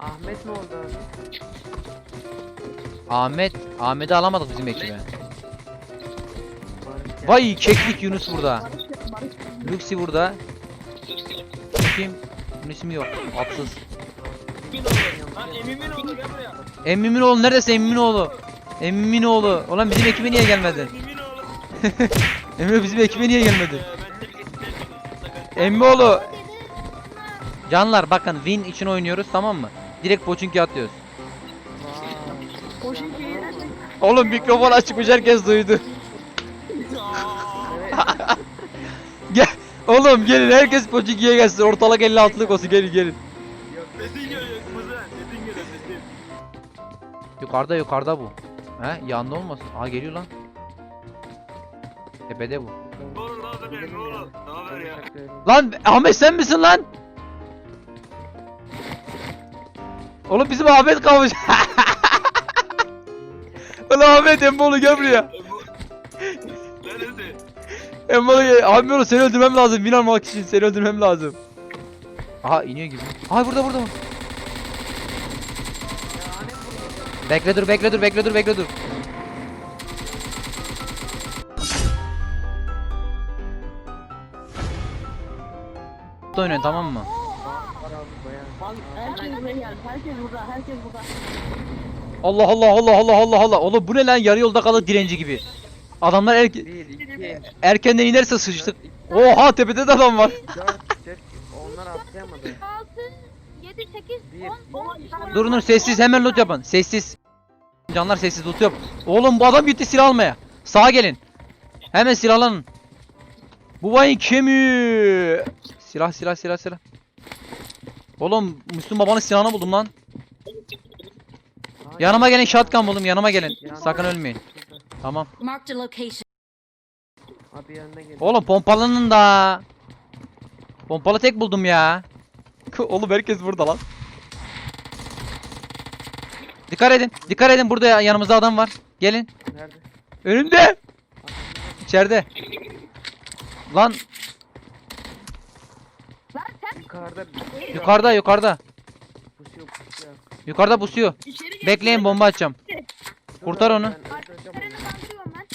Ahmet ne oldu? Ahmet. Ahmet'i alamadık bizim ekibe. Barış geldi. Vay keklik Yunus burada. Luxi burada. Kim? Bunun ismi yok. Atsız. Lan emimin oğlu gel buraya. Emmimin oğlu neredesin Emmimin oğlu? Emmimin oğlu. Ulan bizim ekibe niye gelmedin? Emimin oğlu. Emmi bizim ekibe niye gelmedin? Ee, ben de gittim. Emmi oğlu. Canlar bakın win için oynuyoruz tamam mı? Direkt Pochinki atlıyoruz. Oğlum mikrofon açıkmış herkes duydu. Gel. Oğlum gelin herkes Pochinki'ye gelsin. Ortalık 56'lık olsun gelin gelin. Sesin geliyor kuzen. Sesin geliyor sesin. Yukarıda yukarıda bu. He yanında olmasın. Aa geliyor lan. Tepede bu. Ne olur lan Ömer ne olur. Ne haber ya? Lan Ahmet sen misin lan? Oğlum bizim Ahmet kalmış. Ulan Ahmet Emmoğlu gel buraya. Neresi? Emmoğlu gel. Ahmet seni öldürmem lazım. Win almak için seni öldürmem lazım. Aha iniyor gibi. Aha burada burada. Bekle dur bekle dur bekle dur bekle dur. Oynayın tamam mı? Herkes buraya geldi. Herkes burada. Herkes burada. Allah Allah Allah Allah Allah Allah. Oğlum bu ne lan yarı yolda kaldı direnci gibi. Adamlar erke 1, 2, erkenden inerse sıçtık. Oha tepede de adam var. 4, 5, onlar atlayamadı. 6, 7, 8, Bir. 10, 11. Durun durun sessiz hemen loot yapın. Sessiz. Canlar sessiz loot yap. Oğlum bu adam gitti silah almaya. Sağa gelin. Hemen silahlanın. Bu vayın kemiği. Silah silah silah silah. Oğlum Müslüm babanın silahını buldum lan. Yanıma gelin shotgun buldum yanıma gelin. Sakın ölmeyin. Tamam. Marked a location. Abi yanına gel. Oğlum pompalının da. Pompalı tek buldum ya. Oğlum herkes burada lan. Dikkat edin. Dikkat edin burada ya- yanımızda adam var. Gelin. Nerede? Önümde. İçeride. Lan Yukarıda yukarıda yukarıda. pusuyor pusuyor. Yukarıda pusuyor. İçeri gel. Bekleyin bomba atacağım. Kurtar onu. Kandırıyorum ben.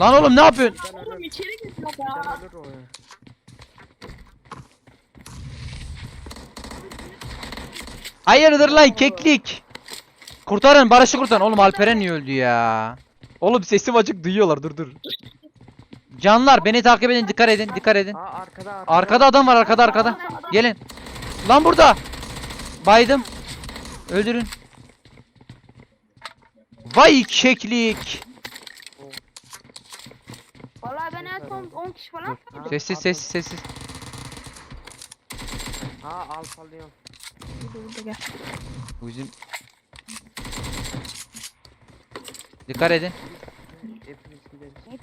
Lan oğlum ne yapıyorsun? Oğlum içeri git ya. O. Hayırdır lan keklik. Kurtarın Barış'ı kurtarın. Oğlum Alperen niye öldü ya? Oğlum sesim açık duyuyorlar dur dur. Canlar beni takip edin dikkat edin dikkat edin. Aa arkada arkada. Arkada adam var arkada arkada. Gelin. Lan burada. Baydım. Öldürün. Vay keklik. Vallahi ben en son 10 kişi falan Sessiz al- sessiz sessiz. Aa alfalıyorum. Bu bizim. Dikkat edin. Hepimiz gideriz.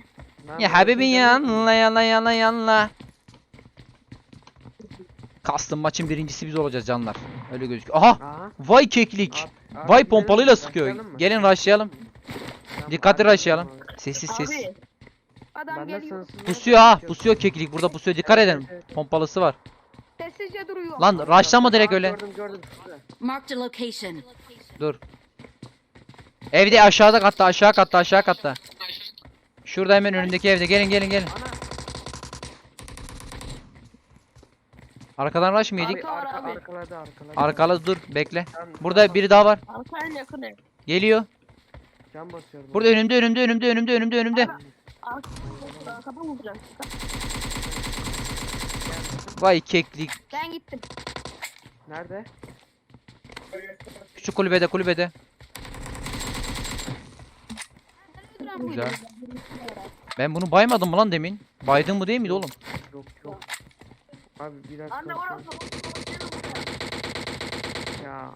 Ya canım? yanla yanla yanla yanla. Kastım maçın birincisi biz olacağız canlar. Öyle gözüküyor. Aha! Aha. Vay keklik. Abi- abi Vay pompalıyla sıkıyor. Gelin rushlayalım. Tamam, Dikkatli rushlayalım. Sessiz sessiz. Abi. adam Ben geliyor. Pusuyor ha. Pusuyor keklik. Burada pusuyor. Dikkat Evet, edin. evet, evet. Pompalısı var. Sessizce duruyor. Lan rushlama direkt öyle. Gördüm gördüm. şurada. Marked a location. Dur. Evde aşağıda katta aşağı katta aşağı katta. Şurada hemen önündeki evde. Gelin gelin gelin. Arkadan rush mı yedik? Abi, Arka arka, abi. arkaladı arkaladı. Arkalı dur bekle. Burada biri daha var. Arka en yakın ev. Geliyor. Can basıyorum. Burada önümde önümde önümde önümde önümde önümde. Arka, arkadan vuracağım. Vay keklik. Ben gittim. Nerede? Küçük kulübede kulübede. Güzel. Ben bunu baymadım mı lan demin? Baydın mı değil miydi oğlum? Yok yok. Abi bir dakika. Anne an- orası. Ya.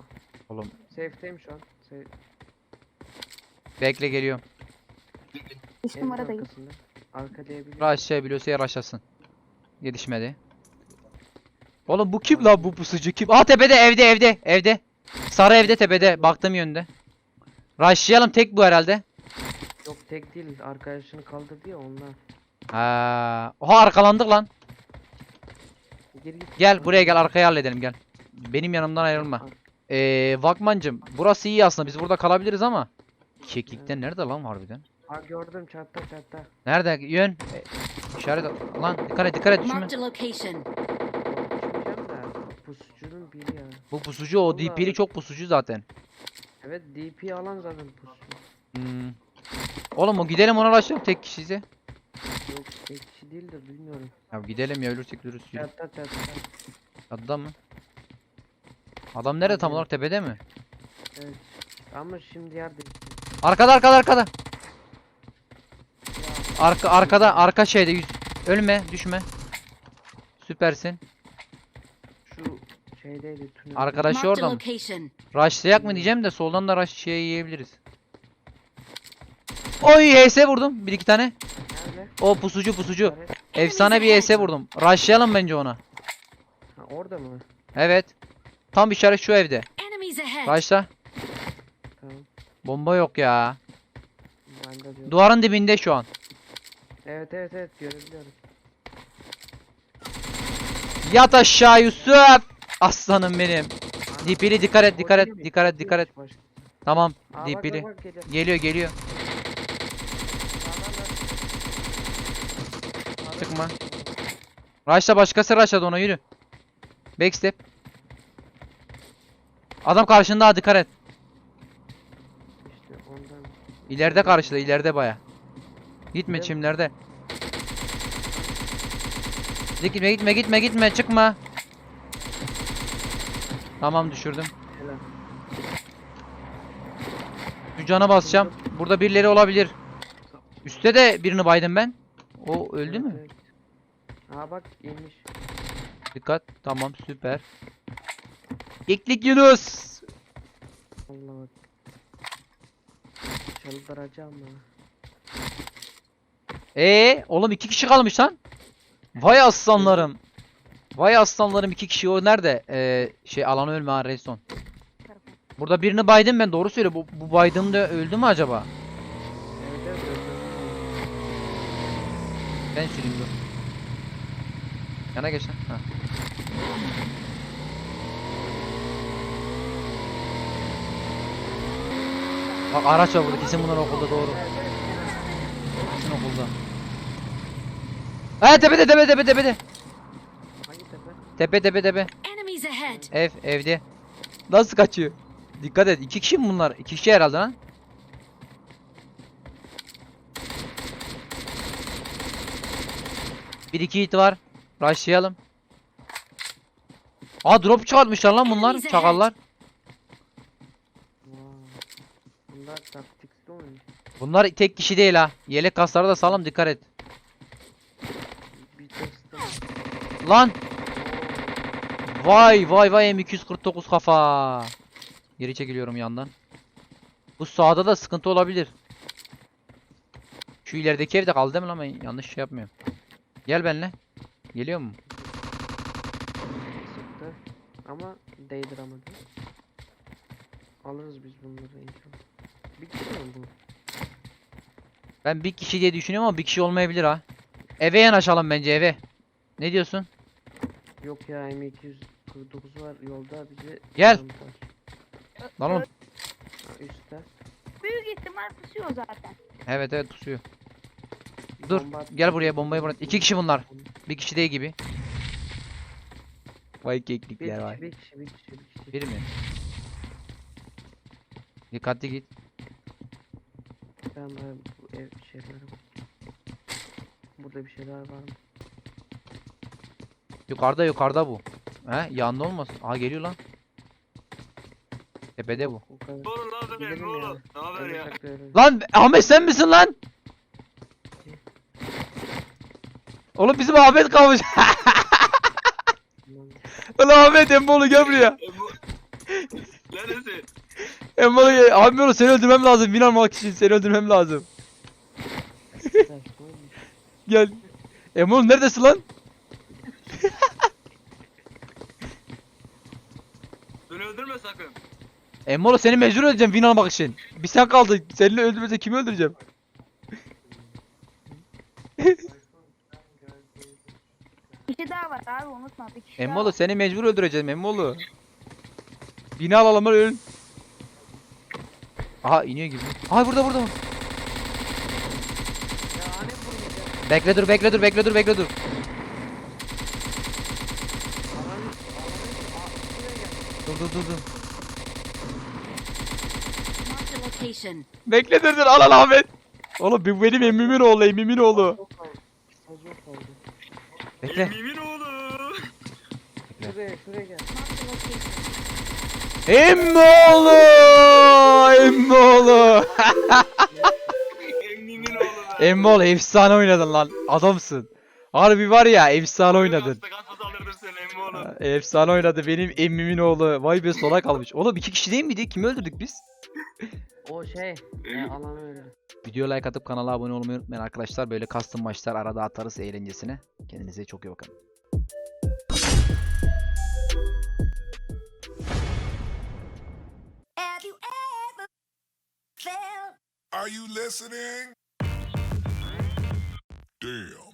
Oğlum Safe'teyim şu an. Safe. bekle geliyorum. 3 Evin numaradayım. arkasında. Arka diyebilirim. Rush'ya biliyorsa ya rush'lasın. Yetişmedi. Oğlum bu kim la bu pusucu kim? Aa tepede evde evde evde. Sarı evde tepede baktığım yönde. Rush'layalım tek bu herhalde. Yok tek değil. Arkadaşını kaldırdı ya ondan. Ha. Oha arkalandık lan. Geri git. Gel buraya gel arkaya halledelim gel. Benim yanımdan ayrılma. Ee, Vakmancım burası iyi aslında biz burada kalabiliriz ama Keklikten nerede lan harbiden? Ha gördüm çatta çatta. Nerede yön? E, işaret lan dikkat et dikkat et düşme. Marked a location. Düşmeyeceğim de pusucunun biri ya. Bu pusucu o Vallahi. DP'li çok pusucu zaten. Evet DP alan zaten pusu. Hmm. Oğlum o gidelim ona ulaşalım tek kişiyse. Yok tek kişi değildir bilmiyorum. Ya gidelim ya ölürsek ölürüz. Yürü. Çatta çatta. Adam mı? Adam nerede tam olarak tepede mi? Evet. Ama şimdi yer değişti. Arkada arkada arkada. Arka arkada arka şeyde yüz. Ölme düşme. Süpersin. Şu şeydeydi tünel. Arkadaşı Marked a orada mı? location. Rushlayak mı diyeceğim de soldan da rush şey yiyebiliriz. Oy HS vurdum bir iki tane. Nerede? O pusucu pusucu. Efsane bir HS vurdum. Rushlayalım bence ona. Ha, orada mı? Evet. Tam işaret şu evde. Enemies ahead. Rushla. Tamam. Bomba yok ya. Duvarın dibinde şu an. Evet evet evet görebiliyorum. Yat aşağı Yusuf. Aslanım benim. DP'li dikkat et dikkat et dikkat et dikkat et. Tamam. Aa, bak, DP'li. bak, bak, geliyor. Geliyor geliyor. Da- Rush'la başkası rushladı ona yürü. Backstep. Adam karşında dikkat et. İşte ondan. İleride karşıda ileride baya. Gitme çimlerde. Gitme gitme gitme gitme çıkma. Tamam düşürdüm. Şu cana basacağım. Burada birileri olabilir. Üste de birini baydım ben. O öldü mü? evet. Aa bak inmiş. Dikkat. Tamam süper. İklik Yunus. Allah bak. Çıldıracağım ha. Ee, oğlum iki kişi kalmış lan. Vay aslanlarım. Vay aslanlarım iki kişi o nerede? Ee, şey alanı ölme ha Redstone. Burada birini baydım ben doğru söyle. Bu, bu baydığım da öldü mü acaba? Evet evet öldürdüm. Ben süreyim dur. Yana geç lan. Ha. Bak araç var burada kesin bunlar okulda doğru. Kesin okulda. Ha tepede tepede tepede tepede. Hangi tepe? Tepe tepe tepe. Enemies ahead. Ev evde. Nasıl kaçıyor? Dikkat et. iki kişi mi bunlar? İki kişi herhalde lan. Bir iki hit var. Rushlayalım. Aa drop çıkartmışlar lan bunlar. Çakallar. Bunlar taktikli oynuyor. Bunlar tek kişi değil ha. Yelek kasları da sağlam dikkat et. Lan. Vay vay vay M249 kafa. Geri çekiliyorum yandan. Bu sağda da sıkıntı olabilir. Şu ilerideki evde kaldı değil mi lan ben yanlış şey yapmıyorum. Gel benimle. Geliyor mu? Sıktı. Ama değdiremedi. Alırız biz bunları inşallah. Bir kişi mi bu? Ben bir kişi diye düşünüyorum ama bir kişi olmayabilir ha. Eve yanaşalım bence eve. Ne diyorsun? Yok ya M249 var yolda bizi Gel. yanıltar. Lan oğlum. Üstte. Büyük ihtimal pusuyor zaten. Evet evet pusuyor. Dur, Gel buraya bombayı bırak. İki kişi bunlar. Bir kişi değil gibi. Vay keklikler vay. bir kişi, bir kişi, bir kişi. Bir mi? Dikkatli git. Ben bu ev şeylere bak. Burada bir şeyler var mı? Yukarıda yukarıda bu. He yanında olmasın. Aha geliyor lan. Tepede bu. Oğlum ne haber ya? Ne ya. oğlum? Ne haber ya? Lan Ahmet sen misin lan? Oğlum bizim Ahmet kalmış. Lan, Ahmet Emmoğlu gel buraya. Bu... Neresi? Emmoğlu gel. Ahmet seni öldürmem lazım. Win almak için seni öldürmem lazım. Gel. Emmoğlu neredesin lan? Beni öldürme sakın. Emmoğlu seni mecbur öldüreceğim win almak için. Bir sen kaldın. Seninle öldürmese kimi öldüreceğim? Kişi daha var abi unutma. Bir kişi Emmoğlu seni mecbur öldüreceğim Emmoğlu. Bini alalım lan ölün. Aha iniyor gibi. Aha burada burada. Ya vurmayacak? Bekle dur bekle dur bekle dur bekle dur. Alanı, alanı, Aa, buraya gel. Dur dur dur dur. Marked a location. Bekle dur dur al al Ahmet. Oğlum bu benim emmimin oğlu emmimin oğlu. Bekle. Emmimin oğlu. Şuraya şuraya gel. Location. Emmi oğlu. Emmi oğlu. Emmimin oğlu. be. Emmi oğlu efsane oynadın lan. Adamsın. Harbi var ya efsane oynadın. Hasta kasması alırdım seni emmi oğlu. Efsane oynadı benim emmimin oğlu. Vay be sona kalmış. Oğlum iki kişi değil miydi? Kimi öldürdük biz? O şey. E, alanı öyle. Video like atıp kanala abone olmayı unutmayın arkadaşlar. Böyle custom maçlar arada atarız eğlencesine. Kendinize çok iyi bakın. Are you listening? Damn.